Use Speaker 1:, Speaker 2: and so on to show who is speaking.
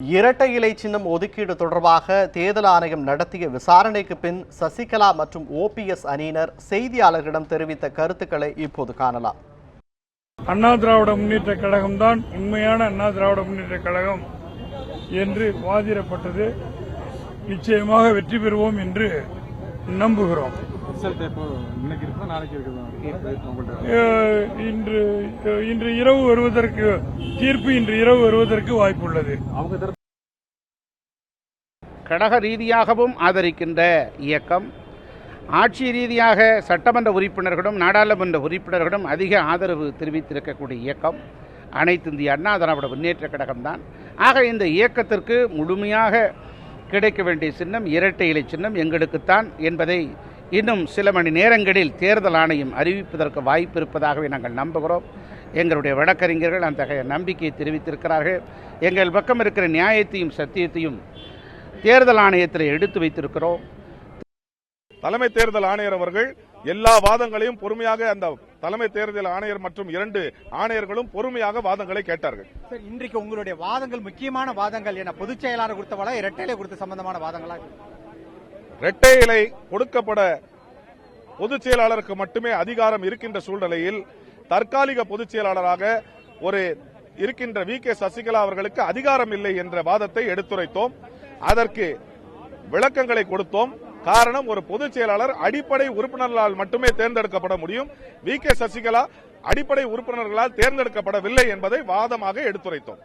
Speaker 1: இரட்டை இலை சின்னம் ஒதுக்கீடு தொடர்பாக தேர்தல் ஆணையம் நடத்திய விசாரணைக்கு பின் சசிகலா மற்றும் ஓபிஎஸ் அணியினர் செய்தியாளர்களிடம் தெரிவித்த கருத்துக்களை இப்போது காணலாம்.
Speaker 2: அண்ணா திராவிட முன்னேற்ற கழகம் தான் உண்மையான அண்ணா திராவிட முன்னேற்ற கழகம் என்று வாதிடப்பட்டது. நிச்சயமாக வெற்றி பெறுவோம் என்று நம்புகிறோம்.
Speaker 3: ரிசல்ட் எப்போ இன்னைக்கு இருக்கா நாளைக்கு இருக்குதா? உங்கள்ட்ட
Speaker 2: அஹ், இன்று இன்று இரவு வருவதற்கு தீர்ப்பு இன்று இரவு வருவதற்கு வாய்ப்புள்ளது.
Speaker 3: அவங்க தரப்பு
Speaker 4: கழக ரீதியாகவும் ஆதரிக்கின்ற இயக்கம் ஆட்சி ரீதியாக சட்டமன்ற உறுப்பினர்களும் நாடாளுமன்ற உறுப்பினர்களும் அதிக ஆதரவு தெரிவித்திருக்கக்கூடிய இயக்கம் அனைத்து இந்திய அண்ணா திராவிட முன்னேற்ற கழகம்தான். ஆக இந்த இயக்கத்திற்கு முழுமையாக கிடைக்க வேண்டிய சின்னம் இரட்டை இலை சின்னம் எங்களுக்குத்தான் என்பதை இன்னும் சில மணி நேரங்களில் தேர்தல் ஆணையம் அறிவிப்பதற்கு வாய்ப்பு இருப்பதாகவே நாங்கள் நம்புகிறோம். எங்களுடைய வழக்கறிஞர்கள் அத்தகைய நம்பிக்கையை தெரிவித்திருக்கிறார்கள். எங்கள் பக்கம் இருக்கிற நியாயத்தையும் சத்தியத்தையும் தேர்தல் ஆணையத்தில் எடுத்து வைத்திருக்கிறோம்.
Speaker 5: தலைமை தேர்தல் ஆணையர் அவர்கள் எல்லா வாதங்களையும் பொறுமையாக அந்த தலைமை தேர்தல் ஆணையர் மற்றும் இரண்டு ஆணையர்களும் பொறுமையாக வாதங்களை கேட்டார்கள்.
Speaker 6: சார் இன்றைக்கு உங்களுடைய வாதங்கள் முக்கியமான வாதங்கள் என்ன? பொதுச் செயலாளர் கொடுத்தவளா இரட்டையிலை கொடுத்த சம்பந்தமான வாதங்களா?
Speaker 5: இரட்டை இலை கொடுக்கப்பட பொதுச் செயலாளருக்கு மட்டுமே அதிகாரம் இருக்கின்ற சூழ்நிலையில் தற்காலிக பொதுச் செயலாளராக ஒரு இருக்கின்ற வி கே சசிகலா அவர்களுக்கு அதிகாரம் இல்லை என்ற வாதத்தை எடுத்துரைத்தோம். அதற்கு விளக்கங்களை கொடுத்தோம். காரணம் ஒரு பொதுச் செயலாளர் அடிப்படை உறுப்பினர்களால் மட்டுமே தேர்ந்தெடுக்கப்பட முடியும். வி கே சசிகலா அடிப்படை உறுப்பினர்களால் தேர்ந்தெடுக்கப்படவில்லை என்பதை வாதமாக எடுத்துரைத்தோம்.